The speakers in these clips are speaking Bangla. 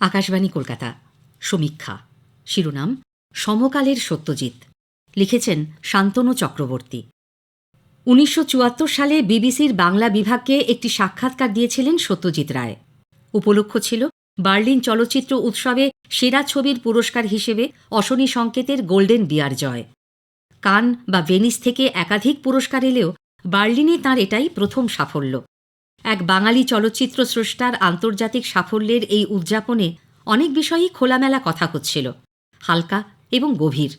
আকাশবাণী কলকাতা। সমীক্ষা। শিরোনাম, সমকালের সত্যজিৎ। লিখেছেন শান্তনু চক্রবর্তী। উনিশশো চুয়াত্তর সালে বিবিসির বাংলা বিভাগকে একটি সাক্ষাৎকার দিয়েছিলেন সত্যজিৎ রায়। উপলক্ষ ছিল বার্লিন চলচ্চিত্র উৎসবে সেরা ছবির পুরস্কার হিসেবে অশনি সংকেতের গোল্ডেন বিয়ার জয়। কান বা ভেনিস থেকে একাধিক পুরস্কার এলেও বার্লিনে তাঁর এটাই প্রথম সাফল্য। এক বাঙালি চলচ্চিত্র স্রষ্টার আন্তর্জাতিক সাফল্যের এই উদযাপনে অনেক বিষয়েই খোলামেলা কথা হচ্ছিল, হালকা এবং গভীর।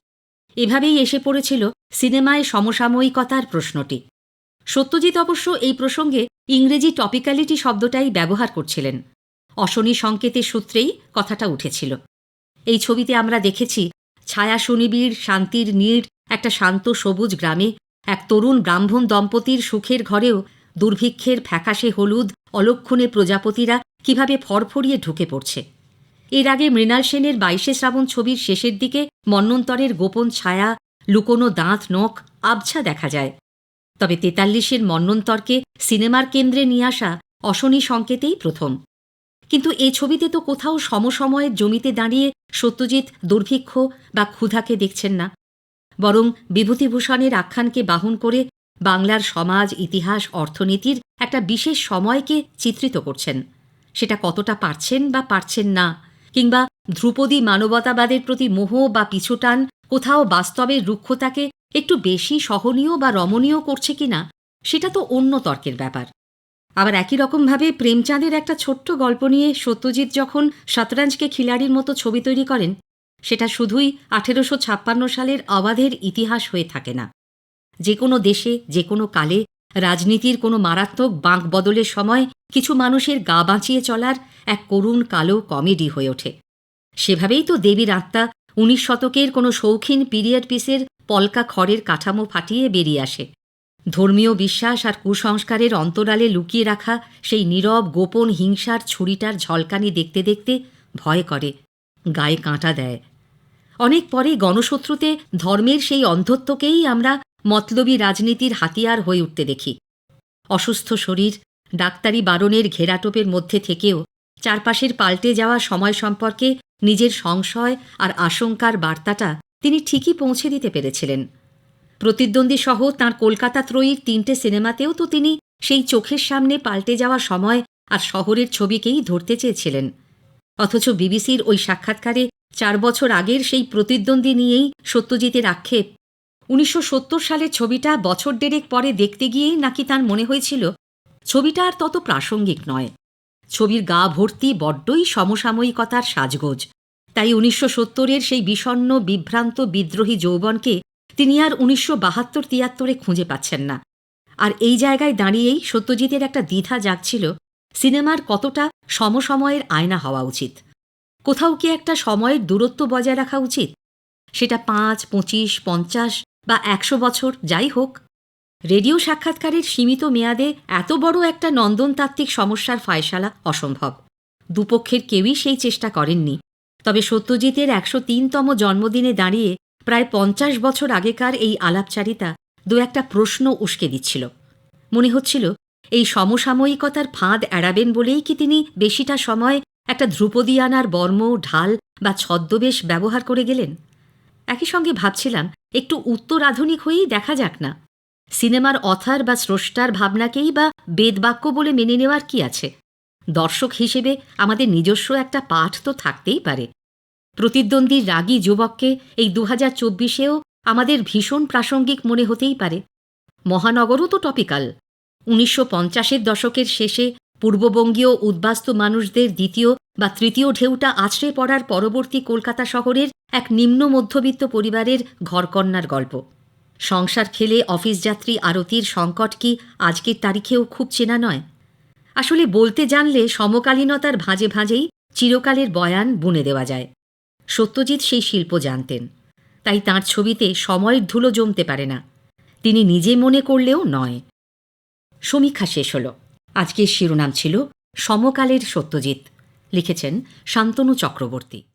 এভাবেই এসে পড়েছিল সিনেমায় সমসাময়িকতার প্রশ্নটি। সত্যজিৎ অবশ্য এই প্রসঙ্গে ইংরেজি টপিক্যালিটি শব্দটাই ব্যবহার করছিলেন। অশনি সংকেতের সূত্রেই কথাটা উঠেছিল। এই ছবিতে আমরা দেখেছি ছায়া সুনিবিড়, শান্তির নীড়, একটা শান্ত সবুজ গ্রামে এক তরুণ ব্রাহ্মণ দম্পতির সুখের ঘরেও দুর্ভিক্ষের ফ্যাকাশে হলুদ, অলক্ষণে প্রজাপতিরা কীভাবে ফরফরিয়ে ঢুকে পড়ছে। এর আগে মৃণাল সেনের বাইশে শ্রাবণ ছবির শেষের দিকে মন্নন্তরের গোপন ছায়া, লুকোনো দাঁত, নখ, আবছা দেখা যায়। তবে তেতাল্লিশের মন্নন্তরকে সিনেমার কেন্দ্রে নিয়ে আসা অশনি সংকেতেই প্রথম। কিন্তু এ ছবিতে তো কোথাও সমসময়ের জমিতে দাঁড়িয়ে সত্যজিৎ দুর্ভিক্ষ বা ক্ষুধাকে দেখছেন না। বরং বিভূতিভূষণের আখ্যানকে বাহন করে বাংলার সমাজ, ইতিহাস, অর্থনীতির একটা বিশেষ সময়কে চিত্রিত করছেন। সেটা কতটা পারছেন বা পারছেন না, কিংবা ধ্রুপদী মানবতাবাদের প্রতি মোহ বা পিছুটান কোথাও বাস্তবের রুক্ষতাকে একটু বেশি সহনীয় বা রমণীয় করছে কিনা, সেটা তো অন্য তর্কের ব্যাপার। আবার একই রকমভাবে প্রেমচাঁদের একটা ছোট্ট গল্প নিয়ে সত্যজিৎ যখন শতরঞ্জকে খিলাড়ির মতো ছবি তৈরি করেন, সেটা শুধুই আঠেরোশো ছাপ্পান্ন সালের অবাধের ইতিহাস হয়ে থাকে না। যে কোনো দেশে, যে কোনো কালে, রাজনীতির কোনো মারাত্মক বাঁক বদলের সময় কিছু মানুষের গা বাঁচিয়ে চলার এক করুণ কালো কমেডি হয়ে ওঠে। সেভাবেই তো দেবীর আত্মা উনিশ শতকের কোনো শৌখিন পিরিয়ড পিসের পলকা খড়ের কাঠামো ফাটিয়ে বেরিয়ে আসে। ধর্মীয় বিশ্বাস আর কুসংস্কারের অন্তরালে লুকিয়ে রাখা সেই নীরব, গোপন হিংসার ছুরিটার ঝলকানি দেখতে দেখতে ভয় করে, গায়ে কাঁটা দেয়। অনেক পরে গণশত্রুতে ধর্মের সেই অন্ধত্বকেই আমরা মতলবী রাজনীতির হাতিয়ার হয়ে উঠতে দেখি। অসুস্থ শরীর, ডাক্তারি বারণের ঘেরাটোপের মধ্যে থেকেও চারপাশের পাল্টে যাওয়া সময় সম্পর্কে নিজের সংশয় আর আশঙ্কার বার্তাটা তিনি ঠিকই পৌঁছে দিতে পেরেছিলেন। প্রতিদ্বন্দ্বী সহ তাঁর কলকাতা ত্রয়ীর তিনটে সিনেমাতেও তো তিনি সেই চোখের সামনে পাল্টে যাওয়া সময় আর শহরের ছবিকেই ধরতে চেয়েছিলেন। অথচ বিবিসির ওই সাক্ষাৎকারে চার বছর আগের সেই প্রতিদ্বন্দ্বী নিয়েই সত্যজিতের আক্ষেপ উনিশশো সালের ছবিটা বছর দেড়েক পরে দেখতে গিয়েই নাকি তার মনে হয়েছিল, ছবিটা আর তত প্রাসঙ্গিক নয়। ছবির গা ভর্তি বড্ডই সমসাময়িকতার সাজগোজ। তাই উনিশশো সত্তরের সেই বিষণ্ন বিভ্রান্ত, বিদ্রোহী যৌবনকে তিনি আর উনিশশো বাহাত্তর তিয়াত্তরে খুঁজে পাচ্ছেন না। আর এই জায়গায় দাঁড়িয়েই সত্যজিতের একটা দ্বিধা জাগছিল, সিনেমার কতটা সমসময়ের আয়না হওয়া উচিত। কোথাও কি একটা সময়ের দূরত্ব বজায় রাখা উচিত? সেটা পাঁচ, পঁচিশ, পঞ্চাশ বা একশো বছর, যাই হোক। রেডিও সাক্ষাৎকারের সীমিত মেয়াদে এত বড় একটা নন্দনতাত্ত্বিক সমস্যার ফায়সালা অসম্ভব। দুপক্ষের কেউই সেই চেষ্টা করেননি। তবে সত্যজিতের একশো তিনতম জন্মদিনে দাঁড়িয়ে প্রায় পঞ্চাশ বছর আগেকার এই আলাপচারিতা দু একটা প্রশ্ন উস্কে দিচ্ছিল। মনে হচ্ছিল, এই সমসাময়িকতার ফাঁদ এড়াবেন বলেই কি তিনি বেশিটা সময় একটা ধ্রুপদিয়ানার বর্ম, ঢাল বা ছদ্মবেশ ব্যবহার করে গেলেন? একই সঙ্গে ভাবছিলাম, একটু উত্তর আধুনিক হয়েই দেখা যাক না। সিনেমার অথার বা স্রষ্টার ভাবনাকেই বা বেদবাক্য বলে মেনে নেওয়ার কি আছে? দর্শক হিসেবে আমাদের নিজস্ব একটা পাঠ তো থাকতেই পারে। প্রতিদ্বন্দ্বী রাগী যুবককে এই দু হাজার চব্বিশেও আমাদের ভীষণ প্রাসঙ্গিক মনে হতেই পারে। মহানগরও তো টপিক্যাল। উনিশশো পঞ্চাশের দশকের শেষে পূর্ববঙ্গীয় উদ্বাস্তু মানুষদের দ্বিতীয় বা তৃতীয় ঢেউটা আছড়ে পড়ার পরবর্তী কলকাতা শহরের এক নিম্ন মধ্যবিত্ত পরিবারের ঘরকন্যার গল্প। সংসার ফেলে অফিস যাত্রী আরতির সংকট কি আজকের তারিখেও খুব চেনা নয়। আসলে বলতে জানলে সমকালীনতার ভাঁজে ভাঁজেই চিরকালের বয়ান বুনে দেওয়া যায়। সত্যজিৎ সেই শিল্প জানতেন। তাই তাঁর ছবিতে সময়ের ধুলো জমতে পারে না। তিনি নিজে মনে করলেও নয়। সমীক্ষা শেষ হল। আজকের শিরোনাম ছিল সমকালের সত্যজিৎ। লিখেছেন শান্তনু চক্রবর্তী।